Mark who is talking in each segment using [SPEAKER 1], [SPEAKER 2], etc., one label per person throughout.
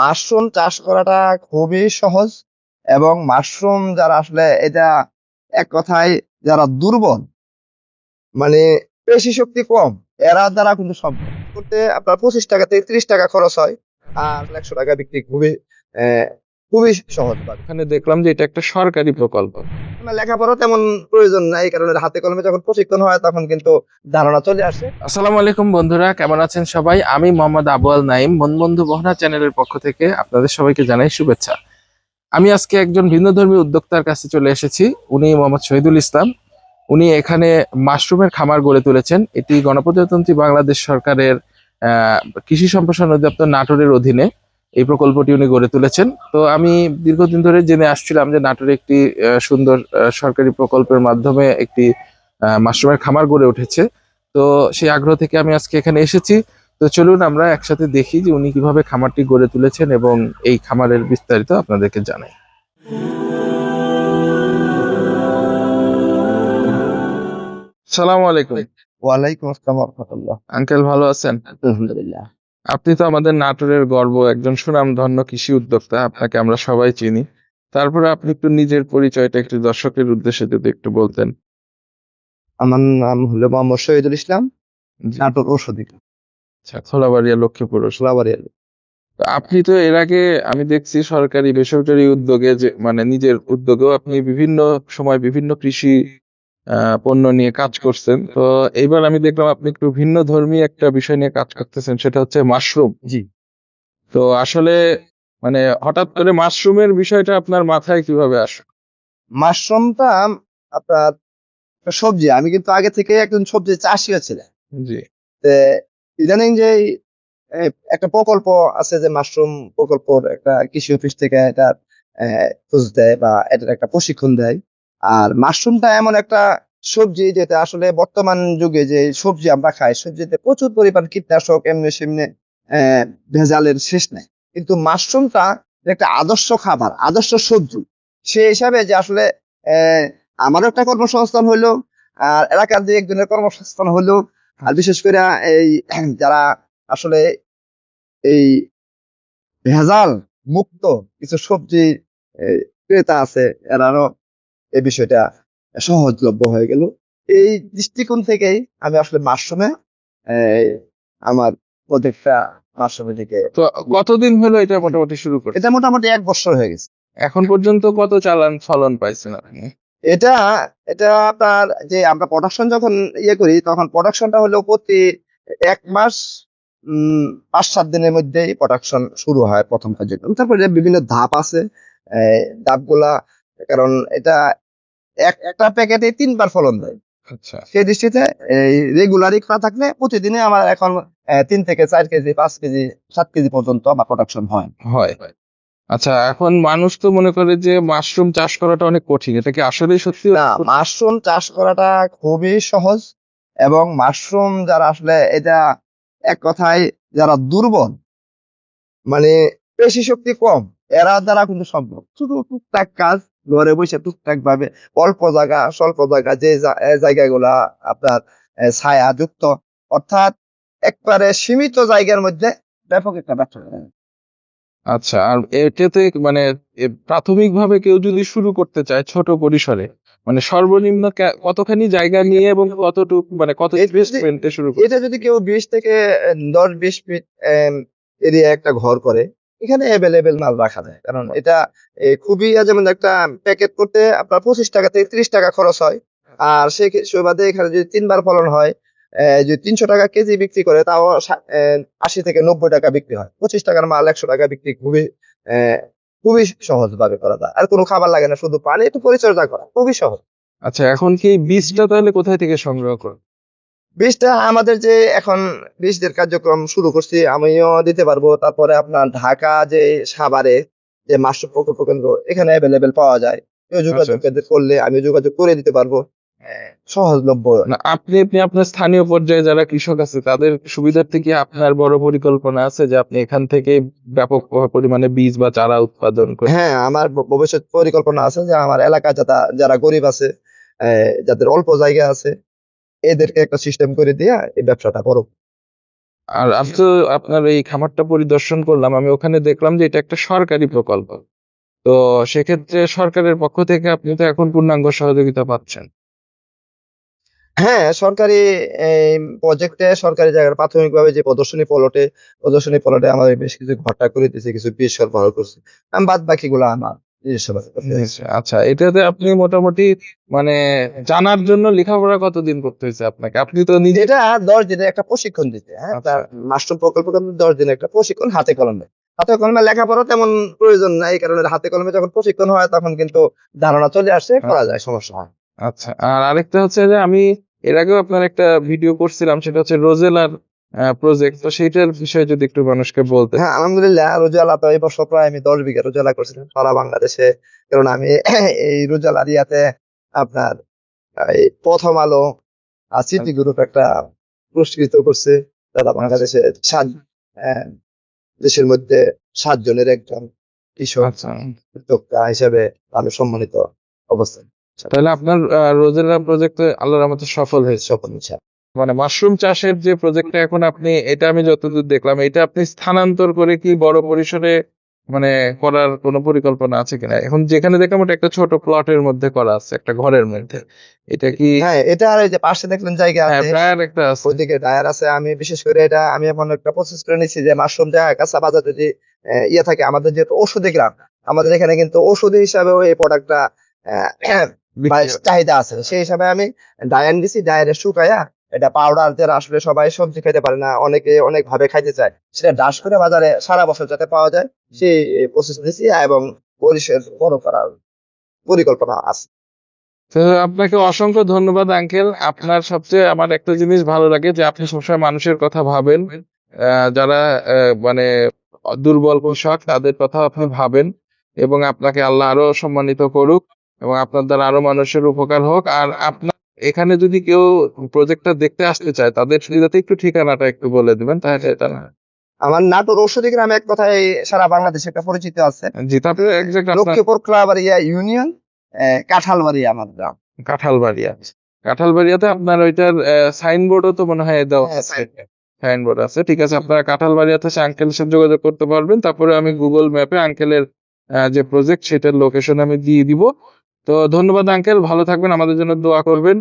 [SPEAKER 1] Mushroom চাষ করাটা খুবই সহজ এবং মাশরুম যারা আসলে, এটা এক কথায় যারা দুর্বল মানে পেশি শক্তি কম, এরা দ্বারা কিন্তু সম্ভব করতে আপনার পঁচিশ টাকা থেকে ত্রিশ টাকা খরচ হয় আর একশো টাকা বিক্রি খুবই খুবই সহজ।
[SPEAKER 2] এখানে দেখলাম যে এটা একটা সরকারি প্রকল্প।
[SPEAKER 1] লেখাপড়া তেমন প্রয়োজন নাই কারণে হাতে কলমে যখন প্রশিক্ষণ হয় তখন কিন্তু ধারণা চলে আসে।
[SPEAKER 2] আসসালামু আলাইকুম বন্ধুরা, কেমন আছেন সবাই? আমি মোহাম্মদ আবু আল নাইম বন্ধু বহনা চ্যানেলের পক্ষ থেকে আপনাদের সবাইকে জানাই শুভেচ্ছা। আমি আজকে একজন ভিন্নধর্মী উদ্যোক্তার কাছে চলে এসেছি, উনি মোহাম্মদ শহীদুল ইসলাম। উনি এখানে মাশরুমের খামার গড়ে তুলেছেন। এটি গণপ্রজাতন্ত্রী বাংলাদেশ সরকারের কৃষি সম্প্রসারণ অধিদপ্তর নাটোরের অধীনে। এই প্রকল্পটি উনি গড়ে তুলেছেন। তো আমি দীর্ঘদিন ধরে জেনে আসছিলাম যে নাটোরে একটি সুন্দর সরকারি প্রকল্পের মাধ্যমে একটি মাশরুমের খামার গড়ে উঠেছে। তো সেই আগ্রহ থেকে আমি আজকে এখানে এসেছি। তো চলুন আমরা একসাথে দেখি যে উনি কীভাবে খামারটি গড়ে তুলেছেন এবং এই খামারের বিস্তারিত আপনাদেরকে জানাই। সালাম আলাইকুম।
[SPEAKER 1] ওয়ালাইকুম আসসালাম
[SPEAKER 2] আঙ্কেল ভালো আছেন?
[SPEAKER 1] আলহামদুলিল্লাহ।
[SPEAKER 2] আপনি তো আমাদের নাটোরের গর্ব একজন সুনামধন্য কৃষি উদ্যোক্তা আপনাকে আমরা সবাই চিনি। তারপরে আপনি একটু নিজের পরিচয়টা একটু দর্শকের উদ্দেশ্যে যদি একটু বলতেন।
[SPEAKER 1] আমার নাম হলো মোহাম্মদ শহীদুল ইসলাম নাটোর ঔষধি
[SPEAKER 2] আচ্ছা খোলাবাড়িয়া লক্ষ্মীপুর
[SPEAKER 1] সোলাবাড়ি
[SPEAKER 2] তো আপনি তো এর আগে আমি দেখছি সরকারি বেসরকারি উদ্যোগে যে মানে নিজের উদ্যোগেও আপনি বিভিন্ন সময় বিভিন্ন কৃষি পণ্য নিয়ে কাজ করছেন। তো এইবার আমি দেখলাম আপনি একটু ভিন্ন ধর্মী একটা বিষয় নিয়ে কাজ করতেছেন সেটা হচ্ছে মাশরুম।
[SPEAKER 1] জি।
[SPEAKER 2] তো আসলে মানে হঠাৎ করে মাশরুমের বিষয়টা আপনার মাথায় কীভাবে আসে?
[SPEAKER 1] মাশরুমটা আপনার সবজি আমি কিন্তু আগে থেকে একজন সবজি চাষি ছিলাম।
[SPEAKER 2] জি।
[SPEAKER 1] ইদানিং যে একটা প্রকল্প আছে যে মাশরুম প্রকল্পর একটা কৃষি অফিস থেকে এটা আহ, খোঁজ দেয় বা এটার একটা প্রশিক্ষণ দেয়। আর মাশরুমটা এমন একটা সবজি যেটা আসলে বর্তমান যুগে যে সবজি আমরা খাই, সবজিতে প্রচুর পরিমাণ কীটনাশক এমনি সেমনি ভেজালের শেষ নেই। কিন্তু মাশরুমটা একটা আদর্শ খাবার, আদর্শ সবজি। সে হিসাবে যে আসলে আমারও একটা কর্মসংস্থান হইল, আর এলাকার যে একজনের কর্মসংস্থান হলো আর বিশেষ করে এই যারা আসলে এই ভেজাল মুক্ত কিছু সবজি ক্রেতা আছে, এরারও এই বিষয়টা সহজলভ্য হয়ে গেল। এই দৃষ্টিকোণ থেকেই আমি আসলে মাশরুমে আমার প্রজেক্টটা মাশরুমে থেকে
[SPEAKER 2] তো কতদিন হলো এটা মোটামুটি শুরু করে
[SPEAKER 1] এটা মোটামুটি এক বছর হয়ে গেছে।
[SPEAKER 2] এখন পর্যন্ত কত চালান ফলন পাইছেন আপনি?
[SPEAKER 1] এটা এটা আপনার যে আমরা প্রোডাকশন যখন ইয়ে করি তখন প্রোডাকশনটা হলো প্রতি এক মাস উম, পাঁচ সাত দিনের মধ্যেই প্রোডাকশন শুরু হয় প্রথম কার্যক্রম তারপরে বিভিন্ন ধাপ আছে ধাপগুলা কারণ এটা এক একটা প্যাকেটে তিনবার ফলন দেয়।
[SPEAKER 2] আচ্ছা।
[SPEAKER 1] সেই দৃষ্টিতে এই রেগুলারই করা থাকলে প্রতিদিনে আমার এখন তিন থেকে চার কেজি পাঁচ কেজি সাত কেজি পর্যন্ত আমার প্রোডাকশন হয়।
[SPEAKER 2] হয়। আচ্ছা এখন মানুষ তো মনে করে যে মাশরুম চাষ করাটা অনেক কঠিন। এটা কি আসলেই সত্যি?
[SPEAKER 1] না মাশরুম চাষ করাটা খুবই সহজ এবং মাশরুম যারা আসলে এটা এক কথায় যারা দুর্বল মানে পেশি শক্তি কম এরা দ্বারা কিন্তু সম্ভব। শুধু টুকটাক কাজ ঘরে বসে টুকটাক ভাবে অল্প জায়গা স্বল্প জায়গা যে জায়গাগুলা আপনার ছায়া যুক্ত অর্থাৎ একবারে সীমিত জায়গার মধ্যে ব্যাপক একটা ব্যবসা।
[SPEAKER 2] আচ্ছা আর এটাতে মানে প্রাথমিক ভাবে কেউ যদি শুরু করতে চায় ছোট পরিসরে মানে সর্বনিম্ন কতখানি জায়গা নিয়ে এবং কতটুকু মানে কত ইনভেস্টমেন্টে শুরু করে
[SPEAKER 1] এটা যদি কেউ বিশ থেকে দশ বিশ ফিট এরিয়া একটা ঘর করে এখানে অ্যাভেলেবেল মাল রাখা যায়। কারণ এটা খুবই যেমন একটা প্যাকেট করতে আপনার পঁচিশ টাকা থেকে ত্রিশ টাকা খরচ হয়। আর সেই ক্ষে- সুবাদে এখানে যদি তিনবার ফলন হয় যদি তিনশো টাকা কেজি বিক্রি করে তাও আশি থেকে নব্বই টাকা বিক্রি হয়। পঁচিশ টাকার মাল একশো টাকা বিক্রি খুবই খুবই সহজ ভাবে করা যায়। আর কোনো খাবার লাগে না শুধু পানি একটু পরিচর্যা করা খুবই সহজ।
[SPEAKER 2] আচ্ছা এখন কি বীজটা তাহলে কোথায় থেকে সংগ্রহ করো
[SPEAKER 1] বীজটা আমাদের যে এখন বীজদের কার্যক্রম শুরু করছি আমিও দিতে পারব। তারপরে আপনার ঢাকা যে সাভারে যে মাশরুম প্রকল্প কেন্দ্র এখানে অ্যাভেলেবেল পাওয়া যায়। কেউ যোগাযোগ করলে আমি যোগাযোগ করে দিতে পারব। সহজলভ্য।
[SPEAKER 2] আপনি আপনি আপনার স্থানীয় পর্যায়ে যারা কৃষক আছে তাদের সুবিধার্থে কি আপনার বড় পরিকল্পনা আছে যে আপনি এখান থেকে ব্যাপক পরিমাণে বীজ বা চারা উৎপাদন করে
[SPEAKER 1] হ্যাঁ আমার ভবিষ্যৎ পরিকল্পনা আছে যে আমার এলাকা যারা যারা গরিব আছে আহ, যাদের অল্প জায়গা আছে এদেরকে একটা সিস্টেম করে দিয়ে এই ব্যবসাটা করো।
[SPEAKER 2] আর আমি তো আপনার এই খামারটা পরিদর্শন করলাম আমি ওখানে দেখলাম যে এটা একটা সরকারি প্রকল্প। তো সেক্ষেত্রে সরকারের পক্ষ থেকে আপনি তো এখন পূর্ণাঙ্গ সহযোগিতা পাচ্ছেন।
[SPEAKER 1] হ্যাঁ সরকারি এই প্রজেক্টে সরকারি জায়গার প্রাথমিকভাবে যে প্রদর্শনী পলটে প্রদর্শনী পলটে আমাদের বেশ কিছু ঘরটা করে দিয়েছে কিছু বীজ সরবরাহ করছে। বাদ বাকিগুলো আমার।
[SPEAKER 2] আচ্ছা এটাতে আপনি মোটামুটি মানে জানার জন্য লেখাপড়া কতদিন করতে হয়েছে আপনাকে? আপনি তো নিজে
[SPEAKER 1] এটা দশ দিনের একটা প্রশিক্ষণ দিতে হ্যাঁ?
[SPEAKER 2] আচ্ছা।
[SPEAKER 1] তার মাস্টার প্রকল্প দশ দিনের একটা প্রশিক্ষণ হাতে কলমে। হাতে কলমে লেখাপড়া তেমন প্রয়োজন নাই কারণ হাতে কলমে যখন প্রশিক্ষণ হয় তখন কিন্তু ধারণা চলে আসে করা যায় সমস্যা হয়
[SPEAKER 2] আচ্ছা আর আরেকটা হচ্ছে যে আমি এর আগেও আপনার একটা ভিডিও করছিলাম সেটা হচ্ছে রোজেলার প্রজেক্ট তো সেইটার বিষয়ে যদি একটু মানুষকে বলতে।
[SPEAKER 1] হ্যাঁ আলহামদুলিল্লাহ রোজালা তো এই বছর প্রায় আমি দশ বিঘা রোজালা করছিলাম সারা বাংলাদেশে। কারণ আমি এই রোজালার ইয়াতে আপনার এই প্রথম আলো সিটি গ্রুপ একটা পুরস্কৃত করছে। তারা বাংলাদেশে সাত দেশের মধ্যে সাত জনের একজন কৃষক
[SPEAKER 2] আচ্ছা।
[SPEAKER 1] উদ্যোক্তা হিসেবে ভালো সম্মানিত অবস্থান।
[SPEAKER 2] তাহলে আপনার রোজেলা প্রজেক্ট আল্লাহর রহমতে সফল হয়েছে।
[SPEAKER 1] সফল হচ্ছে
[SPEAKER 2] মানে মাশরুম চাষের যে প্রজেক্টটা এখন আপনি এটা আমি যতদূর দেখলাম এটা আপনি স্থানান্তর করে কি বড় পরিসরে মানে করার কোনো পরিকল্পনা আছে কিনা? এখন যেখানে দেখলাম ওটা একটা ছোট প্লটের মধ্যে করা আছে একটা ঘরের মধ্যে। এটা কি
[SPEAKER 1] হ্যাঁ এটা আর যে পাশে দেখলেন জায়গা
[SPEAKER 2] হ্যাঁ
[SPEAKER 1] আছে।
[SPEAKER 2] একটা আছে।
[SPEAKER 1] ওইদিকে ডায়ার আছে। আমি বিশেষ করে এটা আমি এখন একটা প্রসেস করে নিচ্ছি যে মাশরুম জায়গা কাঁচা বাজার যদি ইয়ে থাকে আমাদের যেহেতু ওষুধি গ্রাম আমাদের এখানে কিন্তু ওষুধি হিসাবেও এই প্রোডাক্টটা চাহিদা আছে। সেই হিসাবে আমি ডায়ান দিছি ডায়ারে শুকায়া এটা পাউডার যারা আসলে সবাই সবজি খেতে পারে না, অনেকে অনেক ভাবে খাইতে চায়। সেটা ডাস করে বাজারে সারা বছর যাতে পাওয়া যায়, সেই প্রসেস দিছি এবং পরিষের বড় করার পরিকল্পনা আছে।
[SPEAKER 2] আপনাকে অসংখ্য ধন্যবাদ, আঙ্কেল। আপনার সবচেয়ে আমার একটা জিনিস ভালো লাগে যে আপনি সবসময় মানুষের কথা ভাবেন। যারা মানে দুর্বল কৃষক তাদের কথা আপনি ভাবেন এবং আপনাকে আল্লাহ আরও সম্মানিত করুক এবং আপনার দ্বারা আরও মানুষের উপকার হোক। আর আপনার এখানে যদি কেউ প্রজেক্টটা দেখতে আসতে চায় তাদের যাতে একটু ঠিকানাটা একটু বলে দিবেন তাহলে এটা না
[SPEAKER 1] আমার নাটোর ঔষধি গ্রামে এক কথায় সারা বাংলাদেশে একটা পরিচিত আছে।
[SPEAKER 2] জি তারপরে আপনার
[SPEAKER 1] লক্ষ্মীপুর ক্লাবাড়িয়া ইউনিয়ন কাঁঠালবাড়িয়া আমার গ্রাম।
[SPEAKER 2] কাঁঠালবাড়িয়া। কাঁঠালবাড়িয়াতে আপনার ওইটার সাইনবোর্ডও তো মনে হয় দেওয়া
[SPEAKER 1] হ্যাঁ,
[SPEAKER 2] আছে। সাইনবোর্ড আছে ঠিক আছে আপনারা কাঁঠালবাড়িয়াতে সে আঙ্কেলের সাথে যোগাযোগ করতে পারবেন। তারপরে আমি গুগল ম্যাপে আঙ্কেলের যে প্রজেক্ট সেটার লোকেশন আমি দিয়ে দিব। তো ধন্যবাদ আঙ্কেল ভালো থাকবেন আমাদের জন্য দোয়া করবেন।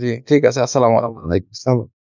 [SPEAKER 2] জি ঠিক আছে আসসালামু আলাইকুম।